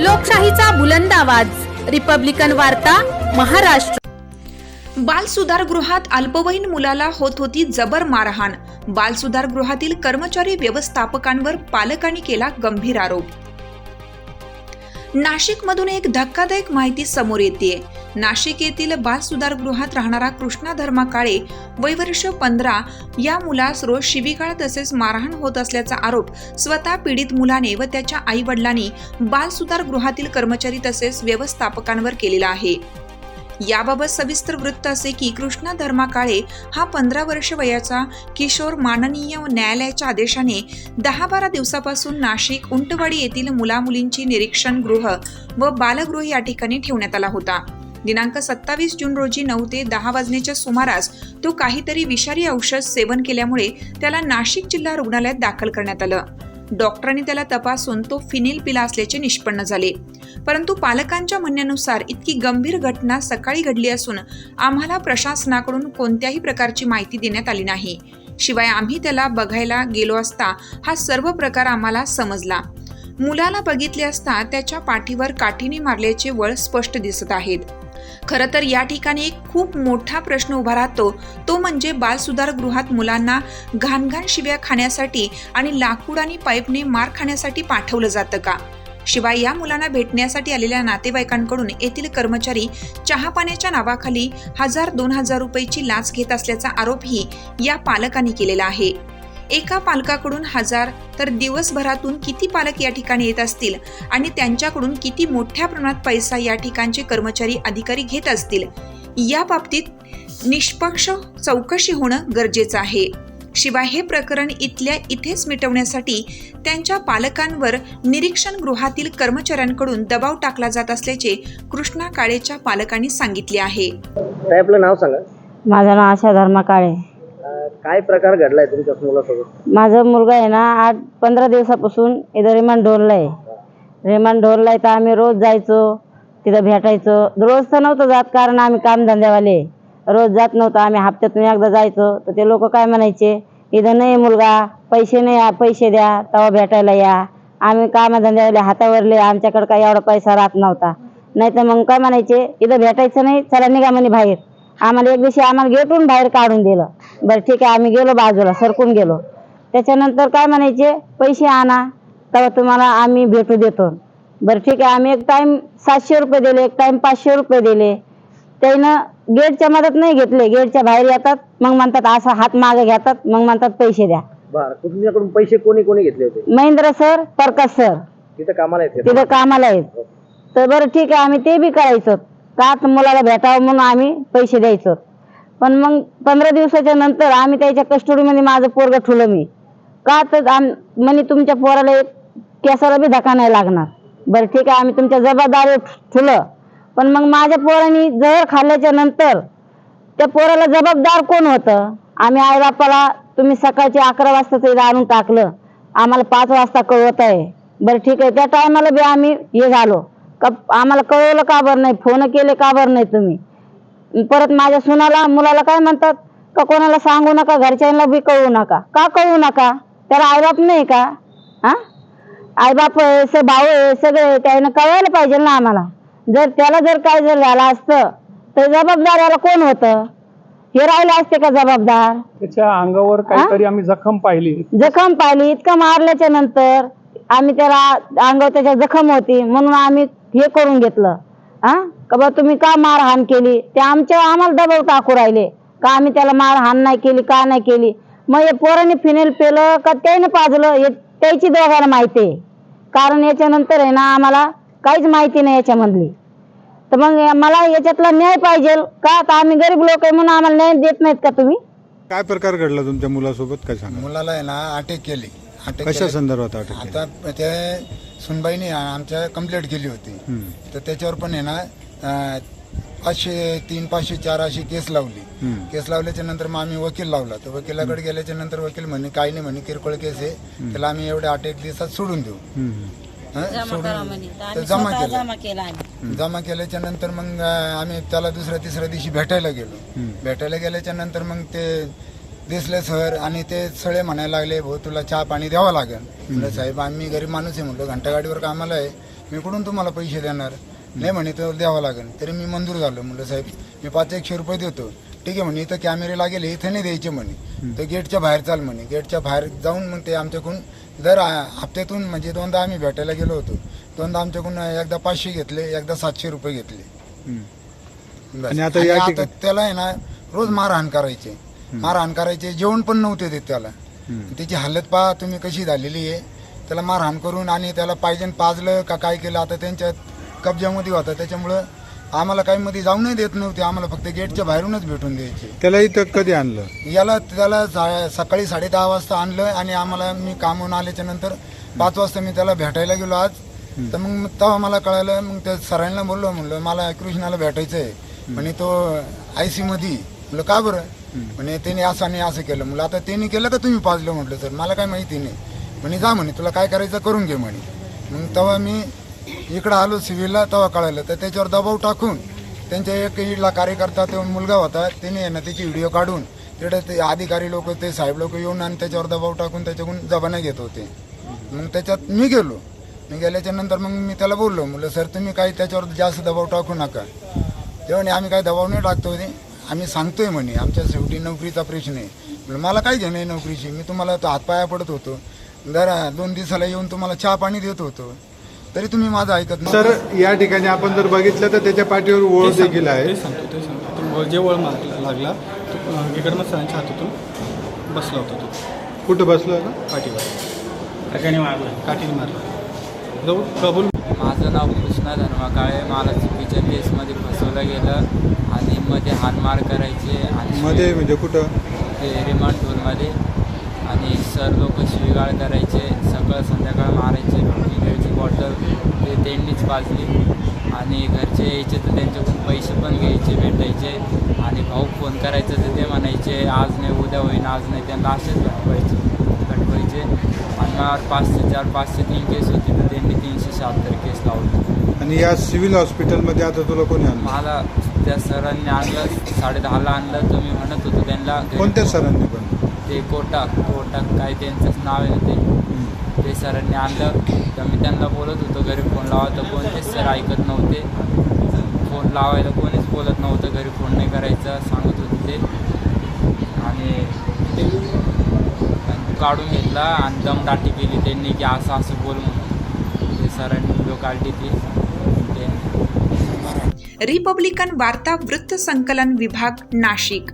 लोकशाहीचा बुलंद आवाज. रिपब्लिकन वार्ता महाराष्ट्र. बाल सुधारगृहात अल्पवयीन मुलाला होत होती जबर मारहाण. बाल सुधारगृहातील कर्मचारी व्यवस्थापकांवर पालकांनी केला गंभीर आरोप. नाशिकमधून एक धक्कादायक माहिती समोर येते नाशिक येथील बाल सुधारगृहात राहणारा कृष्णा धर्मा काळे वयवर्ष पंधरा या मुलास रोज शिवीगाळ तसेच मारहाण होत असल्याचा आरोप स्वतः पीडित मुलाने व त्याच्या आई वडिलांनी बाल सुधारगृहातील कर्मचारी तसेच व्यवस्थापकांवर केलेला आहे. याबाबत सविस्तर वृत्त असे की कृष्णा धर्मा काळे हा पंधरा वर्ष वयाचा किशोर माननीय न्यायालयाच्या आदेशाने दहा बारा दिवसापासून नाशिक उंटवाडी येथील मुलामुलींची निरीक्षण गृह व बालगृह या ठिकाणी ठेवण्यात आला होता. दिनांक सत्तावीस जून रोजी नऊ ते दहा वाजण्याच्या सुमारास तो काहीतरी विषारी औषध सेवन केल्यामुळे त्याला नाशिक जिल्हा रुग्णालयात दाखल करण्यात आलं. डॉक्टरांनी त्याला तपासून तो फिनिल पिला असल्याचे निष्पन्न झाले. परंतु पालकांच्या म्हणण्यानुसार इतकी गंभीर घटना सकाळी घडली असून आम्हाला प्रशासनाकडून कोणत्याही प्रकारची माहिती देण्यात आली नाही. शिवाय आम्ही त्याला बघायला गेलो असता हा सर्व प्रकार आम्हाला समजला. मुलाला बघितले असता त्याच्या पाठीवर काठीने मारल्याचे वळ स्पष्ट दिसत आहेत. खरं तर या ठिकाणी एक खूप मोठा प्रश्न उभा राहतो. तो म्हणजे बालसुधार गृहात मुलांना घाणघाण शिव्या खाण्यासाठी आणि लाकूड आणि पाईपने मार खाण्यासाठी पाठवलं जातं का? शिवाय या मुलांना भेटण्यासाठी आलेल्या नातेवाईकांकडून येथील कर्मचारी चहापाण्याच्या नावाखाली हजार दोन हजार रुपयेची लाच घेत असल्याचा आरोपही या पालकांनी केलेला आहे. एका पालकाकडून हजार तर दिवसभरातून किती पालक या ठिकाणी येत असतील? आणि त्यांच्याकडून किती मोठ्या प्रमाणात पैसा या ठिकाणचे कर्मचारी अधिकारी घेत असतील? या बाबतीत निष्पक्ष चौकशी होणं गरजेचं आहे. शिवाय हे प्रकरण इथल्या इथेच मिटवण्यासाठी त्यांच्या पालकांवर निरीक्षण गृहातील कर्मचाऱ्यांकडून दबाव टाकला जात असल्याचे कृष्णा काळेच्या पालकांनी सांगितले आहे. आपलं नाव सांगा. माझं नाव आशा धर्मा काळे काय प्रकार घडलाय तुमच्या मुलासोबत? माझा मुलगा आहे ना आठ पंधरा दिवसापासून इथं रिमांड ढोरला आहे. रिमांड ढोरला आहे तर आम्ही रोज जायचो तिथं भेटायचो. रोज तर नव्हतं जात कारण आम्ही कामधंद्यावाले रोज जात नव्हतं आम्ही हप्त्यातून एकदा जायचो. तर ते लोक काय म्हणायचे इथं नाही मुलगा पैसे नाही पैसे द्या तेव्हा भेटायला या. आम्ही कामधंद्यावाले हातावरले आमच्याकडे काही एवढा पैसा राहत नव्हता. नाही तर मग काय म्हणायचे इथं भेटायचं नाही चला निघा म्हणे बाहेर. आम्हाला एक दिवशी आम्हाला गेटून बाहेर काढून दिलं. बरं ठीक आहे आम्ही गेलो बाजूला सरकून गेलो. त्याच्यानंतर काय म्हणायचे पैसे आणा तेव्हा तुम्हाला आम्ही भेटू देतो. बरं ठीक आहे आम्ही एक टाइम सातशे रुपये दिले एक टाइम पाचशे रुपये दिले. त्यानं गेटच्या मदत नाही घेतले. गेटच्या बाहेर येतात मग म्हणतात असा हात मागे घेतात मग म्हणतात पैसे द्या. बर तुमच्याकडून पैसे कोणी कोणी घेतले होते? Mahendra sir Prakash sir. तिथं कामाला येते तिथं कामाला आहेत तर बरं ठीक आहे आम्ही ते बी करायचो. का तर मुलाला भेटावं म्हणून आम्ही पैसे द्यायचो. पण मग पंधरा दिवसाच्या नंतर आम्ही त्याच्या कस्टडीमध्ये माझं पोरग ठुलं मी. का तर आम म्हणे तुमच्या पोराला एक केसाला बी धक्का नाही लागणार. बरं ठीक आहे आम्ही तुमच्या जबाबदारी ठुलं. पण मग माझ्या पोरांनी जहर खाल्ल्याच्या नंतर त्या पोराला जबाबदार कोण होतं? आम्ही आई बापाला तुम्ही सकाळचे अकरा वाजता ते आणून टाकलं. आम्हाला पाच वाजता कळवत आहे. बरं ठीक आहे त्या टायमाला बी आम्ही हे झालो. का आम्हाला कळवलं का बरं नाही? फोन केले का बरं नाही तुम्ही? परत माझ्या सुनाला मुलाला काय म्हणतात? का कोणाला सांगू नका घरच्यांना बी कळवू नका. का कळवू नका? त्याला आईबाप नाही का? हा? आईबाप आहे भाऊ आहे सगळे त्यानं कळवायला पाहिजे ना आम्हाला. जर त्याला जर काय जर झालं असतं तर जबाबदार याला कोण होतं? हे राहिले असते का जबाबदार? त्याच्या अंगावर काहीतरी आम्ही जखम पाहिली. जखम पाहिली इतकं मारल्याच्या नंतर आम्ही त्याला अंगावर त्याच्या जखम होती म्हणून आम्ही हे करून घेतलं. हा? का बा तुम्ही का मारहाण केली? ते आमच्या आम्हाला दबाव टाकू राहिले. का आम्ही त्याला मारहाण नाही केली का नाही केली? मग हे पोराने फिनेल पेलं का त्याने पाजलं? हे त्याची दोघांना माहिती आहे. कारण याच्यानंतर आहे ना आम्हाला काहीच माहिती नाही याच्यामधली. तर मग मला याच्यातला न्याय पाहिजे. का तर आम्ही गरीब लोक आहे म्हणून आम्हाला न्याय देत नाहीत का तुम्ही? काय प्रकार घडला तुमच्या मुलासोबत? काय सांगा मुलाला आहे ना अटॅक केली. अटॅक कशा संदर्भात अटक केली? आता ते सुनबाईने आमच्या कंप्लेंट केली होती. तर त्याच्यावर पण आहे ना अं, पाचशे तीन पाचशे चार अशी केस लावली. केस लावल्याच्या नंतर मग आम्ही वकील लावला. तर वकिलाकडे गेल्याच्यानंतर वकील म्हणे काही नाही म्हणे किरकोळ केस आहे. त्याला आम्ही एवढ्या आठ एक दिवसात सोडून देऊ. हं? तर जमा केला. जमा केल्याच्यानंतर मग अं, आम्ही त्याला दुसऱ्या तिसऱ्या दिवशी भेटायला गेलो. भेटायला गेल्याच्यानंतर मग ते दिसले सर आणि ते सगळे म्हणायला लागले भाऊ तुला चहा पाणी द्यावं लागेल. म्हणलं साहेब आम्ही गरीब माणूस आहे म्हणलो घंटागाडीवर कामाला आहे मी कुठून तुम्हाला पैसे देणार? नाही म्हणे तर द्यावं लागेल. तरी मी मंजूर झालो म्हणलं साहेब मी पाच एकशे रुपये देतो. ठीक आहे म्हणे इथं कॅमेरे लागेल इथं नाही द्यायचे म्हणे. तर गेटच्या बाहेर चाल म्हणे. गेटच्या बाहेर जाऊन मग ते आमच्याकडून दर हप्त्यातून म्हणजे दोनदा आम्ही भेटायला गेलो होतो दोनदा आमच्याकडून एकदा पाचशे घेतले एकदा सातशे रुपये घेतले. हम्म. बस. आणि आता आणि या आता ठिकाणी- त्याला आहे ना रोज मारहाण करायचे. मारहाण करायचे जेवण पण नव्हते देत त्याला. त्याची हालत पहा तुम्ही कशी झालेली आहे. त्याला मारहाण करून आणि त्याला पाहिजे पाजलं का काय केलं आता त्यांच्या कब्जामध्ये होता. त्याच्यामुळं आम्हाला काही मध्ये जाऊ नाही देत नव्हते. आम्हाला फक्त गेटच्या बाहेरूनच भेटून द्यायचे. त्याला इथं कधी आणलं? याला त्याला सा- सकाळी साडे दहा वाजता आणलं आणि आम्हाला मी कामून आल्याच्यानंतर पाच वाजता मी त्याला भेटायला गेलो आज. तर मग तेव्हा मला कळालं मग त्या सरांना बोललो म्हणलं मला कृष्णाला भेटायचं आहे म्हणे तो आय सी मध्ये. म्हणलं का बरं? म्हणे त्याने असं आणि असं केलं. म्हणलं आता त्यांनी केलं का तुम्ही पाजलं म्हटलं सर मला काय माहिती नाही. म्हणे जा म्हणे तुला काय करायचं करून घे म्हणे. मग तेव्हा मी इकडं आलो सिव्हिलला तेव्हा कळालं तर त्याच्यावर दबाव टाकून त्यांच्या एक इडला कार्यकर्ता तो मुलगा होता त्याने आहे ना त्याची व्हिडिओ काढून तिकडे ते अधिकारी लोक ते साहेब लोक येऊन आणि त्याच्यावर दबाव टाकून त्याच्याकडून जबाना घेत होते. मग त्याच्यात मी गेलो. मी गेल्याच्यानंतर मग मी त्याला बोललो म्हटलं सर तुम्ही काही त्याच्यावर जास्त दबाव टाकू नका. तेव्हा म्हणे, आम्ही काही दबाव नाही टाकतो होते आम्ही सांगतोय म्हणे आमच्या शेवटी नोकरीचा प्रश्न आहे. मला काय घेणं आहे नोकरीची मी तुम्हाला तो हातपाया पडत होतो. दर दोन दिवसाला येऊन तुम्हाला चहा पाणी देत होतो. तरी तुम्ही माझं ऐकत नाही तर या ठिकाणी आपण जर बघितलं तर त्याच्या पाठीवर ओळ देखील आहे. सांगतो ते सांगतो. जे वळ मारला लागला इकडनं सरांच्या हातातून बसला होता तो. कुठं बसलं होतं? पाठीवर. काठीने मारला. काठीने मारला. जाऊ कबूल माझं नाव कृष्णा धर्मा काळे मला चुकीच्या केसमध्ये फसवलं गेलं. आणि मध्ये हानमार करायचे आणि मध्ये म्हणजे कुठं? ते रिमांड टूरमध्ये आणि सर लोक शिवीगाळ करायचे सकाळ संध्याकाळ मारायचे वेळची बॉटल ते त्यांनीच पाजली आणि घरचे यायचे तर त्यांच्याकडून पैसे पण घ्यायचे भेटायचे. आणि भाऊ फोन करायचं तर ते म्हणायचे आज नाही उद्या होईन आज नाही. त्यांना असेच भटवायचे भटवायचे आणि मला पाचशे चार पाचशे तीन केस होती तर त्यांनी तीनशे शहात्तर केस लावले. आणि या सिव्हिल हॉस्पिटलमध्ये आता तुला कोणी मला त्या सरांनी आणलं साडे दहाला आणलं तर मी म्हणत होतो त्यांना कोणत्या सरांनी पण? ते कोटक कोटक काय त्यांचंच नाव आहे ते. ते सरांनी आणलं. तर मी त्यांना बोलत होतो घरी फोन लावा तर कोणतेच सर ऐकत नव्हते. फोन लावायला कोणीच बोलत नव्हतं घरी फोन नाही करायचा सांगत होते ते. आणि काढून घेतला आणि दमदाटी केली त्यांनी की असं असं बोल म्हणून. ते सरांनी व्हिडिओ काढली ते. रिपब्लिकन वार्ता वृत्त संकलन विभाग नाशिक.